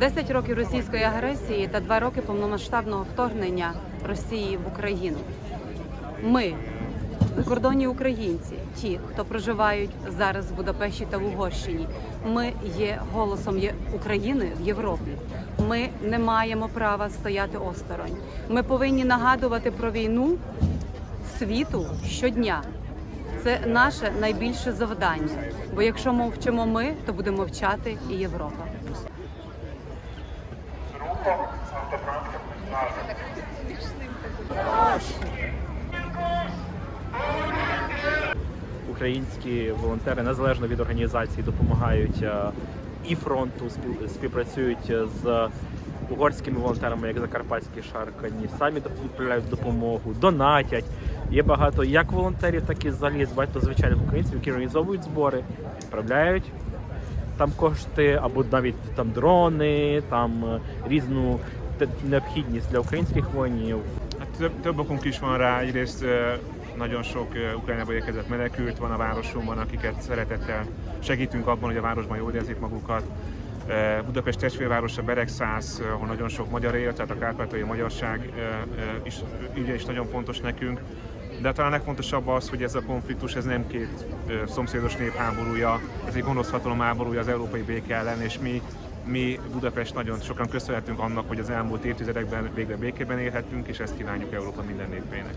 10 років російської агресії та 2 роки повномасштабного вторгнення Росії в Україну. Ми, закордонні українці, ті, хто проживають зараз в Будапешті та в Угорщині, ми є голосом України в Європі. Ми не маємо права стояти осторонь. Ми повинні нагадувати про війну світу щодня. Це наше найбільше завдання. Бо якщо мовчимо ми, то буде мовчати і Європа. Українські волонтери незалежно від організації допомагають е, і фронту, спів- співпрацюють з угорськими волонтерами, як Закарпатські Шаркані, самі відправляють допомогу, донатять. Є багато як волонтерів, так і взагалі багато звичайних українців, які організовують збори, відправляють там кошти, або навіть там дрони, там е, різну те- необхідність для українських воїнів. Hát több, több okunk is van rá, egyrészt ö, nagyon sok ö, Ukrajnából érkezett menekült van a városunkban, akiket szeretettel segítünk abban, hogy a városban jól érzik magukat. Ö, Budapest testvérvárosa Beregszász, ö, ahol nagyon sok magyar él, tehát a kárpátaljai magyarság ö, ö, is, ügye is nagyon fontos nekünk. De talán legfontosabb az, hogy ez a konfliktus ez nem két ö, szomszédos nép háborúja, ez egy gonosz hatalom háborúja az európai béke ellen, és mi mi Budapest nagyon sokan köszönhetünk annak, hogy az elmúlt évtizedekben végre békében élhetünk, és ezt kívánjuk Európa minden népének.